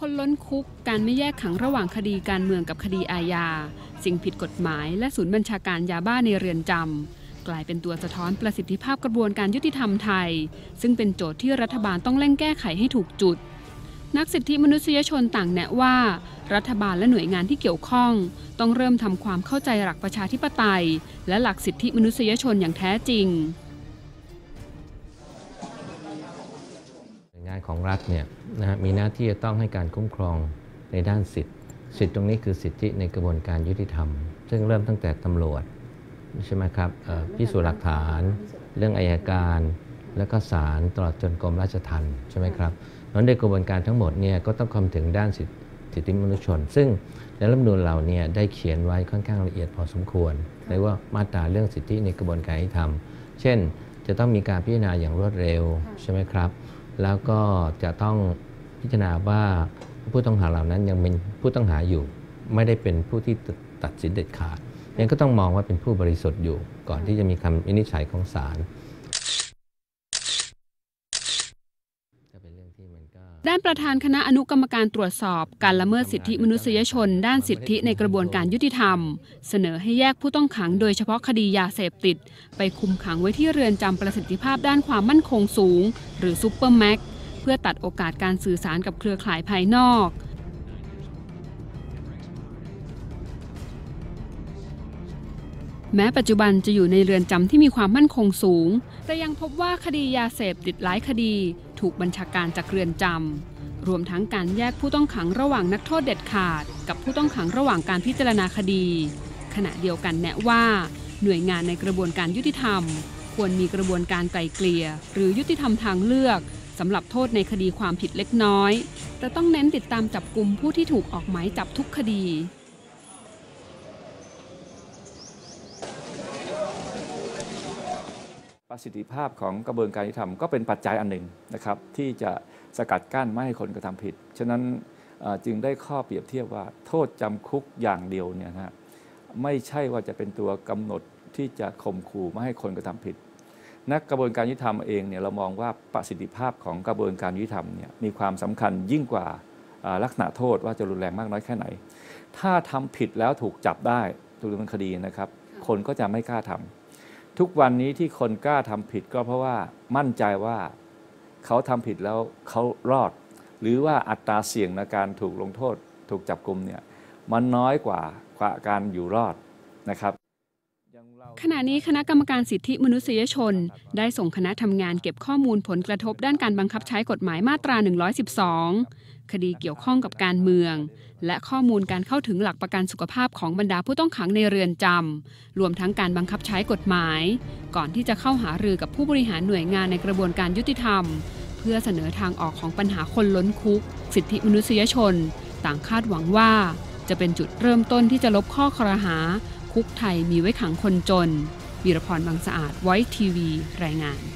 คนล้นคุก การไม่แยกขังระหว่างคดีการเมืองกับคดีอาญา สิ่งผิดกฎหมาย และศูนย์บัญชาการยาบ้าในเรือนจำ กลายเป็นตัวสะท้อนประสิทธิภาพกระบวนการยุติธรรมไทย ซึ่งเป็นโจทย์ที่รัฐบาลต้องเร่งแก้ไขให้ถูกจุด นักสิทธิมนุษยชนต่างแนะว่า รัฐบาลและหน่วยงานที่เกี่ยวข้อง ต้องเริ่มทำความเข้าใจหลักประชาธิปไตย และหลักสิทธิมนุษยชนอย่างแท้จริง หน่วยงานของรัฐเนี่ยนะมีหน้าที่จะต้องให้การคุ้มครองในด้านสิทธิสิทธิตรงนี้คือสิทธิในกระบวนการยุติธรรม ซึ่งเริ่มตั้งแต่ตำรวจใช่ไหมครับพิสูจน์หลักฐาน เรื่องอายการ แล้วก็ศาลตลอดจนกรมราชทัณฑ์ใช่ไหมครับนั้นในกระบวนการทั้งหมดเนี่ยก็ต้องคำถึงด้านสิทธิทธมนุษยชน ซึ่งในรัฐมนูญเราเนี่ยได้เขียนไว้ค่อนข้างละเอียดพอสมควรในว่ามาตราเรื่องสิทธิในกระบวนการยุติธรรม เช่น จะต้องมีการพิจารณาอย่างรวดเร็วใช่ไหมครับ แล้วก็จะต้องพิจารณาว่าผู้ต้องหาเหล่านั้นยังเป็นผู้ต้องหาอยู่ ไม่ได้เป็นผู้ที่ตัดสินเด็ดขาดยังก็ต้องมองว่าเป็นผู้บริสุทธิ์อยู่ ก่อนที่จะมีคำวินิจฉัยของศาลก็เป็นเรื่องที่มันก็ ด้านประธานคณะอนุกรรมการตรวจสอบ การละเมิดสิทธิมนุษยชน ด้านสิทธิในกระบวนการยุติธรรม เสนอให้แยกผู้ต้องขังโดยเฉพาะคดียาเสพติด ไปคุมขังไว้ที่เรือนจำประสิทธิภาพด้านความมั่นคงสูง หรือซูเปอร์แม็กเพื่อตัดโอกาสการสื่อสารกับเครือข่ายภายนอกแม้ปัจจุบันจะอยู่ในเรือนจำที่มีความมั่นคงสูง แต่ยังพบว่าคดียาเสพติดหลายคดี ถูกบัญชาการจากเรือนจำรวมทั้งการแยกผู้ต้องขังระหว่างนักโทษเด็ดขาด กับผู้ต้องขังระหว่างการพิจารณาคดี ขณะเดียวกันแนะว่า หน่วยงานในกระบวนการยุติธรรม ควรมีกระบวนการไกล่เกลี่ย หรือยุติธรรมทางเลือกสำหรับโทษในคดีความผิดเล็กน้อย แต่ต้องเน้นติดตามจับกลุ่มผู้ที่ถูกออกหมายจับทุกคดี ประสิทธิภาพของกระบวนการยุติธรรมก็เป็นปัจจัยอันหนึ่งนะครับที่จะสกัดกั้นไม่ให้คนกระทำผิด ฉะนั้นจึงได้ข้อเปรียบเทียบว่าโทษจำคุกอย่างเดียวเนี่ยนะไม่ใช่ว่าจะเป็นตัวกำหนดที่จะข่มขู่ไม่ให้คนกระทำผิด นักกระบวนการยุติธรรมเองเนี่ยเรามองว่าประสิทธิภาพของกระบวนการยุติธรรมเนี่ยมีความสำคัญยิ่งกว่าลักษณะโทษว่าจะรุนแรงมากน้อยแค่ไหน ถ้าทำผิดแล้วถูกจับได้ถูกดำเนินคดีนะครับ คนก็จะไม่กล้าทำ ทุกวันนี้ที่คนกล้าทำผิดก็เพราะว่ามั่นใจว่าเขาทำผิดแล้วเขารอด หรือว่าอัตราเสี่ยงในการถูกลงโทษ ถูกจับกลุ่มเนี่ยมันน้อยกว่ากว่าการอยู่รอดนะครับ ขณะนี้คณะกรรมการสิทธิมนุษยชน ได้ส่งคณะทำงานเก็บข้อมูลผลกระทบด้านการบังคับใช้กฎหมายมาตรา 112 คดีเกี่ยวข้องกับการเมือง และข้อมูลการเข้าถึงหลักประกันสุขภาพของบรรดาผู้ต้องขังในเรือนจำรวมทั้งการบังคับใช้กฎหมาย ก่อนที่จะเข้าหารือกับผู้บริหารหน่วยงานในกระบวนการยุติธรรม เพื่อเสนอทางออกของปัญหาคนล้นคุก สิทธิมนุษยชน ต่างคาดหวังว่า จะเป็นจุดเริ่มต้นที่จะลบข้อครหา คุกไทยมีไว้ขังคนจนวีรพรบางสะอาดไว้ทีวี รายงาน